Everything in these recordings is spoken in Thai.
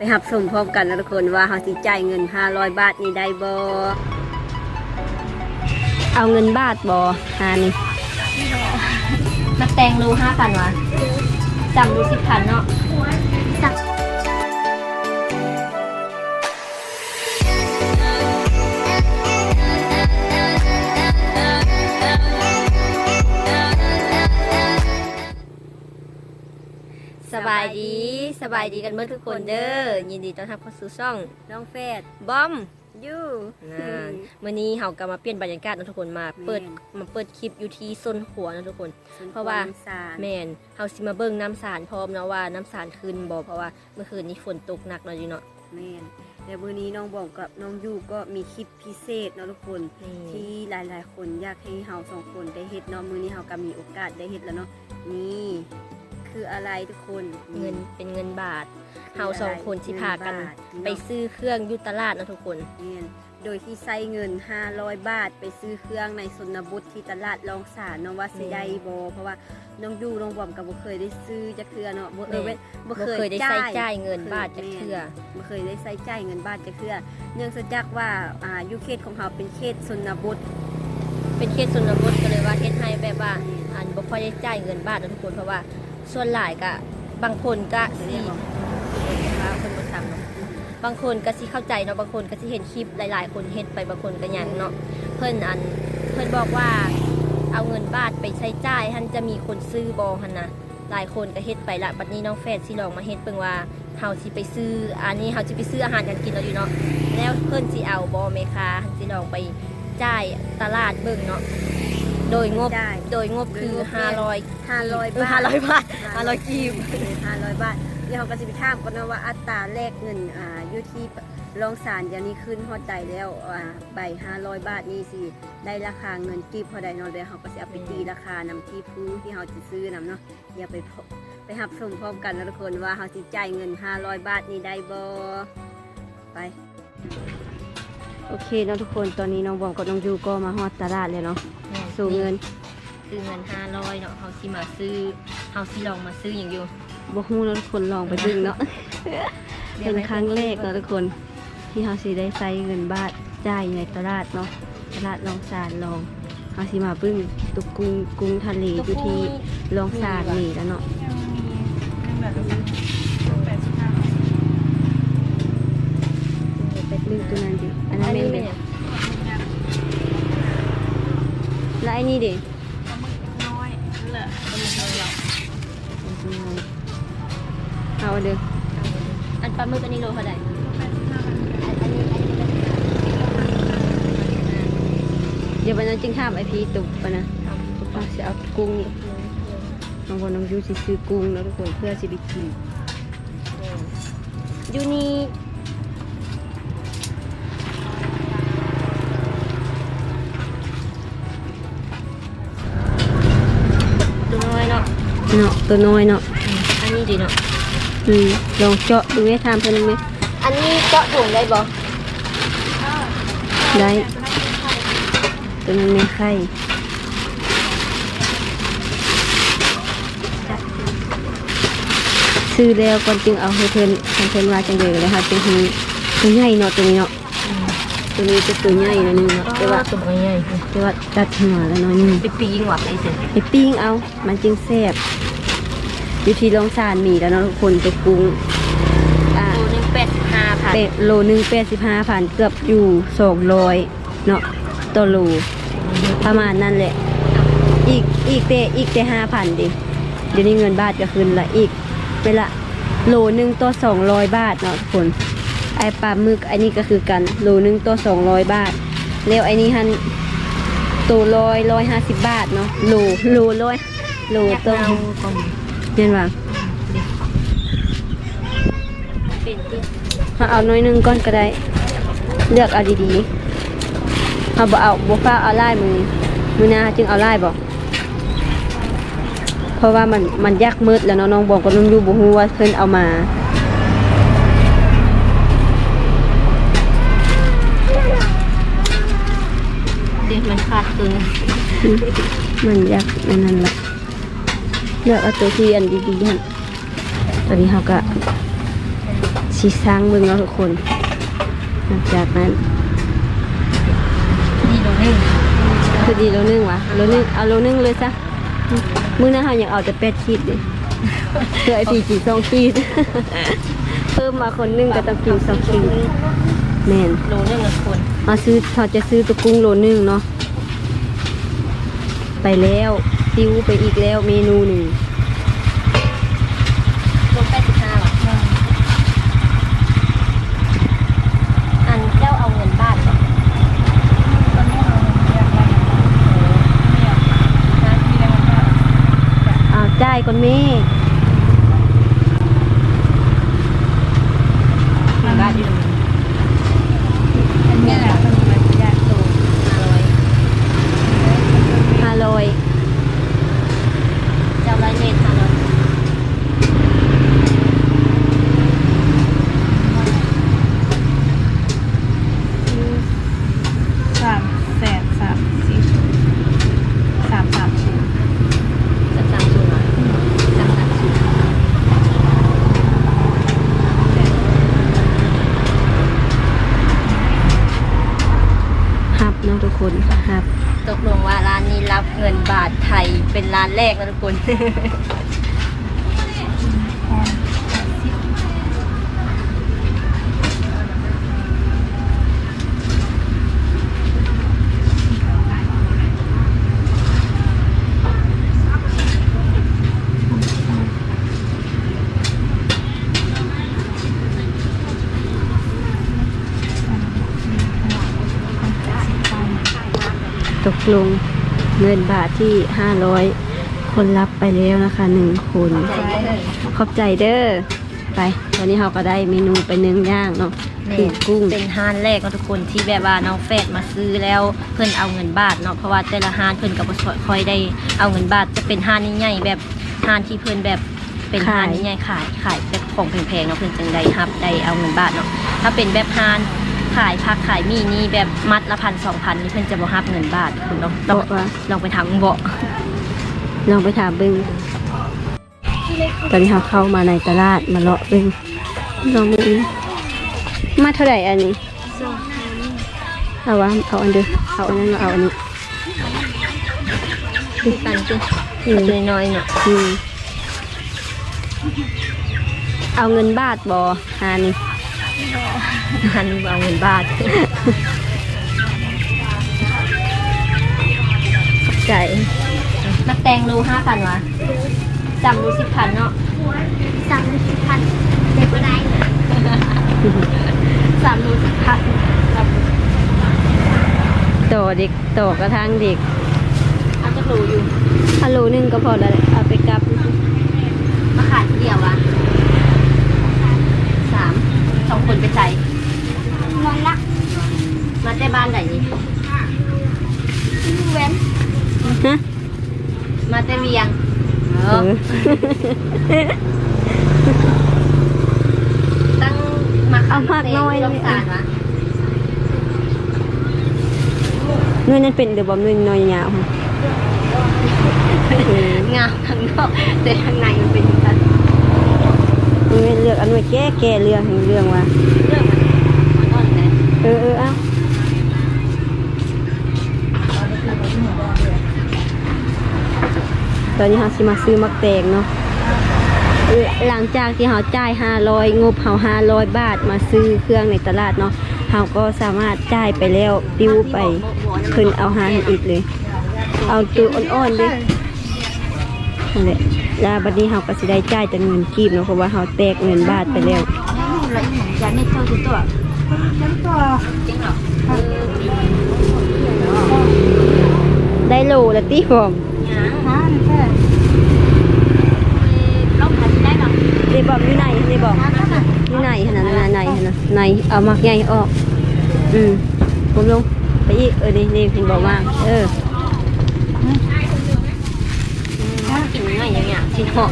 ไปหับสมพร้อมกันนะทุกคนว่าเขาสิจ่ายเงิน 500 บาทนี่ได้บอเอาเงินบาทบอหานี่มาแตงรูห้าพันวะจำรูสิบพันเนาะ สบายดีสบายดีกันเมื่อทุกคนเด้อยินดีต้อนรับเข้าสู่ช่องน้องเฟดบอมยูนะมื่อนี้เฮากลับมาเปลี่ยนบรรยากาศเนาะทุกคนมาเปิดแม่นมาเปิดคลิปอยู่ที่ซนหัวเนาะทุกคน เพราะว่าสารแมนเฮาสิมาเบิ่งน้ำสารพร้อมเนาะว่าน้ำสารขึ้นบ่เพราะว่าเมื่อคืนนี้ฝนตกหนักเนาะอยู่เนาะแม่นแต่มื้อนี้น้องบอกกับน้องยูก็มีคลิปพิเศษเนาะทุกคนนี่ที่หลายๆ คนอยากให้เฮาสองคนได้เฮ็ดเนาะมื้อนี้เฮาก็มีโอกาสได้เฮ็ดแล้วเนาะนี่ คืออะไรทุกคนเงินเป็นเงินบาทคือเฮาสองคนสิพากันเงิบาทไปซื้อเครื่องอยุตลาดเนาะทุกคนแม่นโดยที่ใช้เงิน 500 บาท ไปซื้อเครื่องในสนบทที่ตลาดรองสารเนาะว่าสิได้บ่เพราะว่าน้องยูน้องบอมก็บ่เคยได้ซื้อจักเทื่อเนาะบ่เออแม่เว้นบ่บ่เคเคยยได้จ่าใช้ยจ่ายเงินบาทจักเทื่อบ่เคยได้ใช้จ่ายเงินบาทจักเทื่อเนื่องจากว่าอ่าอยู่เขตของเราเป็นเขตชนบทเป็นเคสส่วนบทก็เลยว่าเฮ็ดให้แบบว่าอันบ่ค่อยได้จ่ายเงินบาทเนาะทุกคนเพราะว่า ส่วนหลายก็บางคนก็สิคนบ่ทำเนาะบางคนก็สิเข้าใจเนาะบางคนก็สิเห็นคลิปหลาย ๆ คนเฮ็ดไปบางคนก็ยังเนาะเพิ่นอันเพิ่นบอกว่าเอาเงินบาทไปใช้จ่ายหันจะมีคนซื้อบ่หั่นนะหลายคนก็เฮ็ดไปละบัดนี้น้องแฟดสิลองมาเฮ็ดเบิ่งว่าเฮาสิไปซื้ออันนี้เฮาสิไปซื้ออาหารกันกินแล้วอยู่เนาะแล้วเพิ่นสิเอาบ่แม่ค้าสิลองไปจ่ายตลาดเบิ่งเนาะ โดยงบได้ โดยงบคือ โดยงบ500 500เออบาท 500 บาท 500กีบ 500 บาทเดี๋ยวเราก็จะไปถามกันนะว่าอัตราแลกเงินอ่าอยู่ที่รองสารเดี๋ยวนี้ขึ้นฮอดใจแล้วอ่าใบ 500 บาทนี่สิได้ราคาเงินกีบเท่าใดเนาะเดี๋ยวเราก็จะเอาไปตีราคานำที่พื้นที่เราจะซื้อนำเนาะเดี๋ยวไปพบไปหับชมพร้อมกันนะทุกคนว่าเราสิจ่ายเงิน 500 บาทนี่ได้บ่ไปโอเคเนาะทุกคนตอนนี้น้องบอมกับน้องยูก็มาฮอดตลาดเลยเนาะ สูงเงินซื้อเงิน500เนาะเฮาสิมาซื้อเฮาสิลองมาซื้ออย่างอยู่บ่ฮู้เนาะทุกคนลองไปดึงเนาะเป็นครั้งแรกเนาะทุกคนที่เราสิได้ใช้เงินบาทจ่ายในตลาดเนาะตลาดลองสารลองเราสิมาเบึ้งตุกกุ้งกุ้งทะเลอยู่ที่ลองสารนี่แล้วเนาะลืมตัวนั้นดิอันนั้นเป็น เป็นแล้วไอ้นี่ดิเอาเด้ออันปลาหมึกอันนี้โลเท่าไหร่เดี๋ยววันนั้นจึงห้ามไอพีตุกปะนะเอาสิเอากุ้งนี่น้องบอลน้องยูสิซื้อกุ้งแล้วทุกคนเพื่อสิไปกินอยู่นี่ เนาะเนาะตัวน้อยเนาะอันนี้ดีเนาะอืมลองเจาะดูไหมทามเพิ่นไหมอันนี้เจาะถุงได้บ่ได้ตัวนั้นไม่ไข่ซื้อแล้วก่อนจึงเอาให้เพิ่นให้เพิ่นว่าจังเลยเลยค่ะจึงให้ตัวใหญ่เนาะตัวนี้เนาะตัวนี้จะตัวใหญ่หนิดนึงเนาะแต่ว่าตัวใหญ่แต่ว่าตัดหัวแล้วน้อยหนึงไปปีงว่ะไอ้เสร็จไปปิ้งเอา มันจึงแซ่บ อยู่ที่ลองสารมีแล้วเนาะทุกคนไปปรุงอ่าตัวหนึงเป็ดห้าพันเป็ดโลหนึ่งแปดสิบห้าพันเกือบอยู่สองร้อยเนาะต่อโลประมาณนั่นแหละ อีกอีกแต่อีกแต่ห้าพันดิเดี๋ยวนี้เงินบาทก็ขึ้นละอีกเวลาโลหนึ่งต่อสองร้อยบาทเนาะทุกคน ไอปลาหมึกอันนี้ก็คือกันโลหนึ่งต่อสองร้อยบาทแล้วไอ้นี้ฮันตัวร้อยร้อยห้าสิบบาทเนาะโลโลร้อยโลอยากต้องเอากลม เห็นว่าเป็นที่เขาเอาน้อยหนึงก้อนก็ได้ เลือกเอาดีๆเอาบ่เอาบ่ฟ้าเอาไล่มือมือหนาจึงเอาไล่บอกเพราะว่ามันมันยากมืดแล้วเนาะน้องบอกก็น้องอยู่บ่ฮู้ว่าเพิ่นเอามาเด็กมันขาดตัวมันยากอันนั้นละ เลือกเอาตัวที่อันดีๆหั่นตอนนี้เขาก็สีสร้างเบิ่งเนาะทุกคน หลังจากนั้นนี่ดูนึงคือดีโลนึงวะโลนึงเอาโลนึงเลยซะมึงนะเฮาอยากเอาแต่แปดขีดดิเพื่อไอพีกินสองขีดเพิ่มมาคนนึงก็ต้องกินสองขีดแม่นโลนึงนะทุกคนมาซื้อเขาจะซื้อตัวกุ้งโลนึงเนาะไปแล้ว ติวไปอีกแล้วเมนูหนึ่งโลแปดสิบห้าบาทอันเจ้าเอาเงินบาทเหรอนะมีอะไรบ้างอ้าวจ่ายก่อนเม เงินบาทอยู่ตรงนี้อันนี้แหละมันมันยากโตห้าร้อย ห้าร้อย เจ้าไรเน็ตห้าร้อย สามแสนสามสี่สามสามศูนย์ จะสามศูนย์เหรอสามสามศูนย์ คนครับ ตกลงว่าร้านนี้รับเงินบาทไทยเป็นร้านแรกนะทุกคน ลงเงินบาทที่ห้าร้อยคนรับไปแล้วนะคะหนึ่งคน ขอบใจเด้อไป ตอนนี้เราก็ได้เมนูไปหนึ่งอย่างเนาะคือกุ้งเป็นห้านแรกนะทุกคนที่แบบว่าน้องแฟดมาซื้อแล้วเพิ่นเอาเงินบาทเนาะเพราะว่าแต่ละห้านเพิ่นก็บ่ค่อยได้เอาเงินบาทจะเป็นห้านใหญ่ๆแบบห้านที่เพิ่นแบบเป็นห้านใหญ่ๆขายขายแบบของแพงๆเนาะเพิ่นจึงได้รับได้เอาเงินบาทเนาะถ้าเป็นแบบห้าน ขายผักขายมีนี่แบบมัดละพันสองพันนี่เพิ่นจะบ่รับเงินบาทคุณลองลองบอกว่า ลองไปถามเบาะลองไปถามเบิ้งตอนนี้เราเข้ามาในตลาดมาเลาะเบิ้งลองเบิ้งมาเท่าไหร่อันนี้ เอาวะเอาอันเดียวเอาอันนั้นเอาอันนี้คือกันคืออืมน้อยๆเนาะอืมเอาเงินบาทบอหานี่ อันนี้เอาเงินบาทใจมาแตงรูห้าพันวะจำรูสิบพันเนาะจำรูสิบพันเด็กก็ได้สามรูสิบพันจำรูต่อเด็กต่อกระทั่งเด็กเอาจะรูอยู่ฮัลโหลหนึงก็พอแล้วแหละเอาไปกลับมาขายทีเดียววะสามสองคนไปใจ มองละมาได้บ้านไหนนี่เว้นฮะมาแต่เวียงเอเอออตั้งมาเอามากน้อยลงสารวะเงินนั้นเป็นเดี๋ยวบอมเงินน้อยยาวค่ะเอองามข้างนอกแต่ข้างในมันเป็นอย่างนั้นเงินเลือกอันไว้แก้แก้เรื่องให้เรื่องว่าเรื่องมันมันอ่อน เออเออเอาตอนนี้เราสิมาซื้อมักแตงเนาะหลังจากที่เราจ่าย500งบเรา500บาทมาซื้อเครื่องในตลาดเนาะเราก็สามารถจ่ายไปแล้วติ้วไปเพิ่นเอาหาให้อีกเลย เอาตัวอ่อนๆดินั่นแหละแล้วบัดนี้เราก็สิได้จ่ายแต่เงินกีบเนาะเพราะว่าเราแตกเงินบาทไปแล้วยาเน็ตเท่าตัวตัวนั่นตัวจริงเหรอได้โลละตีผมหยังห้าแค่เราขายไหรอเดบอกอยู่ไหนเดบอกอยู่ไหนขนาดนั้นไหนขนาดไหนเอามักใหญ่ออก อืมผมลงไปอีกเออนี่นี่เห็นบอกว่าเออกินง่ายอย่างเงี้ยที่เหาะ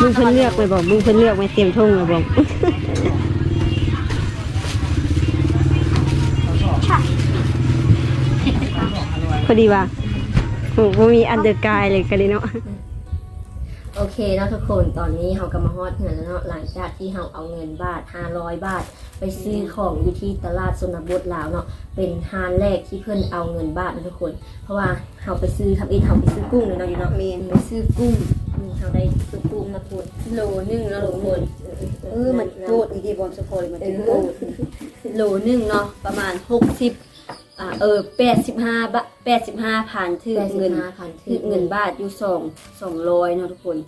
มึงเพิ่นเลือกไปบอกมึงเพิ่นเลือกไว้เต็มทุ่งเลยบอก พอดีว่าโหบ่มีอันเดอร์กายเลยกันเลยเนาะโอโอเคเนาะทุกคนตอนนี้เฮาก็มาฮอดเงินแล้วเนาะหลังจากที่เฮาเอาเงินบาท 500 บาท ไปซื้อของอยู่ที่ตลาดสนบทลาวเนาะเป็นฮานแรกที่เพิ่นเอาเงินบาทนะทุกคน เพราะว่าเฮาไปซื้อทำอีกเฮาไปซื้อกุ้งเลยเนาะอยู่เนาะเมนไปซื้อกุ้งนี่เฮาได้ซื้อกุ้งนะคุณโลนึงแล้วทุกคนเออมันโกดดีๆบอมสโคเลยมันเป็นโกดโลนึงเนาะประมาณ 60 อ่าเออ85บาท85พันถึงแปดสิเงิบนห้าพันถึงเงินบาทอยู่สองสองร้อยเนาะทุกคน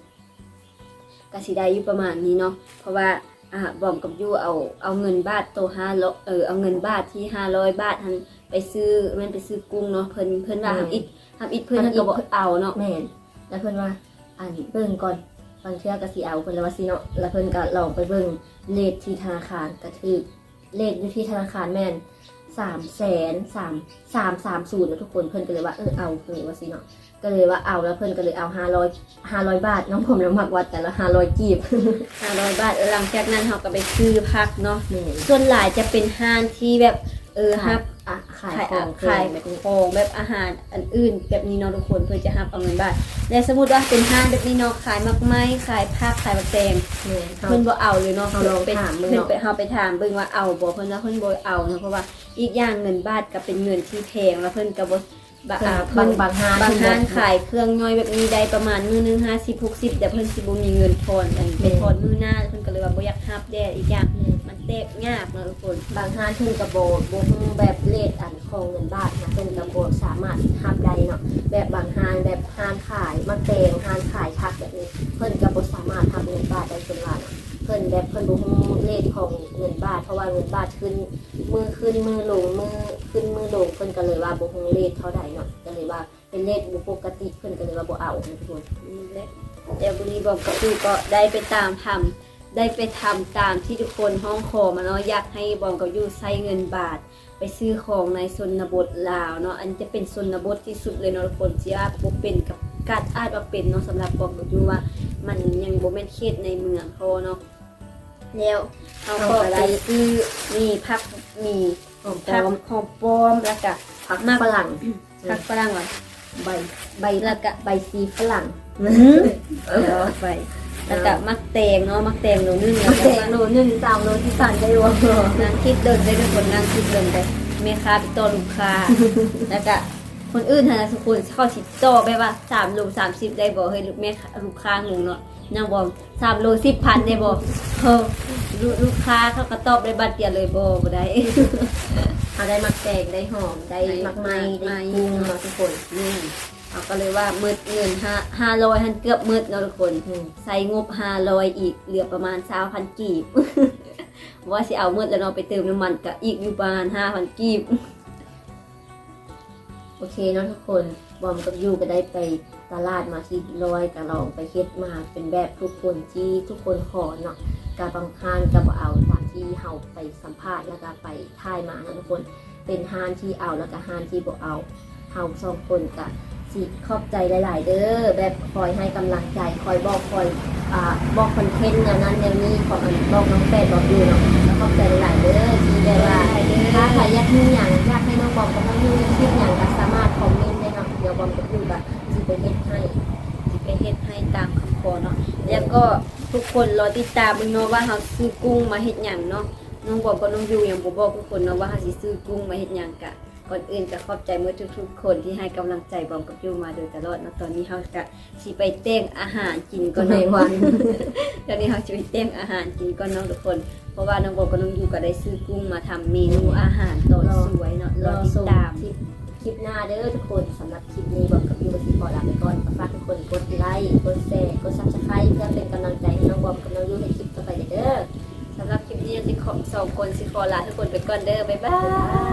กสิได้อยู่ประมาณนี้เนาะเพราะว่าอ่าบอมกับยูเอาเอาเงินบาทโตห้าเออเอาเงินบาทที่ห้าร้อยบาททันไปซื้อมันไปซื้อกุ้งเนาะเพิ่นเพิ่นว่าทำอิดทำอิดเพิ่นก็บอกเอาเนาะแม่นแล้วเพิ่นว่าอ่านเบิ่งก่อนบางเทื่อก็สิเอาเพิ่นเลยว่าสิเนาะแล้วเพิ่นก็ลองไปเบิ่งเลขที่ธนาคารก็คือเลขอยู่ที่ธนาคารแม่น สามแสนสามสามสามศูนย์ทุกคนเพิ่นก็เลยว่าเออเอาเพิ่นเลยว่าสิเนาะก็เลยว่าเอาแล้วเพิ่นก็เลยเอาห้าร้อยห้าร้อยบาทน้องผมน้ำมักวัดแต่ละห้าร้อยกีบห้าร้อยบาทหลังจากนั้นเราก็ไปซื้อพักเนาะแม่นส่วนหลายจะเป็นห้างที่แบบเออฮับ อะขายขายของขายแบบนี้ของแบบอาหารอันอื่นแบบนี้เนาะทุกคนเพื่อจะฮับเอาเงินบาทและสมมติว่าเป็นห้างแบบนี้เนาะขายมากไม้ขายผักขายมะแตงแม่นเฮาเพิ่นบ่เอาเลยเนาะเราลองไปถามเบิ่งเพิ่นเนาะไปเฮาไปถามเบิ่งว่าเอาบ่เพิ่นว่าเพิ่นบ่เอาเนาะเพราะว่าอีกอย่างเงินบาทก็เป็นเงินที่แพงแล้วเพิ่นก็บ่บะอ่าบาเพิ่งนบางห้างบางเพิ่นห้างบอกขายเครื่องย่อยแบบนี้ได้ประมาณมื้อหนึง50 60แต่เพิ่นสิบ่มีเงินทอนอันไปทอนมื้อหน้าเพิ่นก็เลยว่าบ่อยากฮับแด้อีกอย่างมัน เตะยากเนาะทุกคนบางห้างเพิ่นกระโบดบ่ฮู้แบบเลขอันของเงินบาทนะเพิ่นกระโบดสามารถรับได้เนาะแบบบางห้างแบบห้างขายมะเตงห้างขายผักแบบนี้ เพิ่นกระโบดสามารถทำเงินบาทได้เป็นว่านเพิ่นแบบเพิ่นบ่ฮู้เลขของเงินบาทเพราะว่าเงินบาทขึ้นมือขึ้นมือลงมือขึ้นมือลงเพิ่นก็เลยว่าบ่ฮู้เลขเท่าใดเนาะก็เลยว่าเป็นเลขบ่ปกติเพิ่นก็เลยว่าบ่เอานะทุกคนและเดี๋ยวบุรีบอกกับพี่ก็ได้ไปตามทำ ได้ไปทำตามที่ทุกคนห้องขอมาเนาะอยากให้บอมกับยูใช้เงินบาท ไปซื้อของในชนบทลาวเนาะอันจะเป็นชนบทที่สุดเลยเนาะทุกคนที่อาจบ่เป็นกับการอาจว่าเป็นเนาะสำหรับบอมกับยูว่า มันยังบ่แม่นเขตในเมืองเขาเนาะแล้วเขาก็ไปซื้อมีผักมีหอมผักปอมหอมป้อมแล้วก็ผักฝรั่งผักฝรั่งว่ะใบใบแล้วก็ใบซีฝรั่งเออไป แล้วก็มักแตงเนาะมักแตงโลนึงมะเตงโลนึงสามโลที่สั่นได้บ่นางคิดเดินได้ทุกคนนางคิดเดินไปแม่ค้าไปต่อลูกค้าแล้วก็คนอื่นทางสุขุนเข้าสิต่อไปว่าสามโลสามสิบได้บ่เฮ้ยลูกแม่ค้าลูกค้าหนึ่งเนาะนางบอกสามโลสิบพันได้บ่เออลูกลูกค้าเขาก็ตอบได้บัตรเดียวเลยบ่บ่ได้เขาได้มักแตงได้หอมได้มักไม้ได้กุ้งมาทุกคนนี่ เขาก็เลยว่ามืดเงินห้าห้าร้อยหันเกือบมืดเนาะทุกคนอืมใส่งบห้าร้อยอีกเหลือประมาณสาพันกีบ ว่าสิเอามืดแล้วเนาะไปเติมน้ำมันก็อีกอยู่ประมาณห้าพันกีบ โอเคเนาะทุกคนบอมกับยูก็ได้ไปตลาดมาที่ร้อยก็ลองไปเฮ็ดมาเป็นแบบทุกคนที่ทุกคนขอเนาะกาบางฮานก็บ่เอาตามที่เฮาไปสัมภาษณ์แล้วก็ไปถ่ายมานะทุกคนเป็นฮานที่เอาแล้วก็ฮานที่บ่เอาเฮาสองคนก็ สิขอบใจหลาย ๆ เด้อแบบคอยให้กำลังใจคอยบอกคอยอ่าบอกคอนเทนต์แนวนั้นแนวนี้ของอันบอกน้องแฟนบอกยูเนาะแล้วขอบใจหลาย ๆ เด้อที่ได้ว่าถ้าใครอยากมีอย่างอยากให้น้องบอมกับน้องยูคลิปอย่างก็สามารถคอมเมนต์ได้เนาะเดี๋ยวบอมกับยูแบบจะไปเฮ็ดให้สิไปเฮ็ดให้ตามคำขอเนาะแล้วก็ทุกคนรอติดตามมึงเนาะว่าเฮาซื้อกุ้งมาเฮ็ดหยังเนาะน้องบอกกับน้องยูยังบ่บอกทุกคนเนาะว่าเฮาสิซื้อกุ้งมาเฮ็ดหยังกะ ก่อนอื่นก็ขอบใจเมื่อทุกๆ คนที่ให้กำลังใจบอมกับยูมาโดยตลอดเนาะตอนนี้เฮาก็สิไปเต้งอาหารกินก่ก็อนในเนาะวัน ตอนนี้เราจะไปเต้มอาหารกินก่อนเน้องทุกคน เพราะว่าน้องบอกกับน้องยูก็ได้ซื้อกุ้งมาทำเมนูอาหารตอนสวยเนาะรอติดตาม คลิปคลิปหน้าเด้อทุกคนสำหรับคลิปนี้บอมกับยูก็สิขอลาไปก่อนฝากทุกคนกดไลค์กดแชร์กดซับสไครต์เพื่อเป็นกำลังใจให้น้องบอมกับน้องยูให้คลิปต่อไปเด้อสำหรับคลิปนี้สิขอสองคนสิขอลาทุกคนไปก่อนเด้อบ๊ายบาย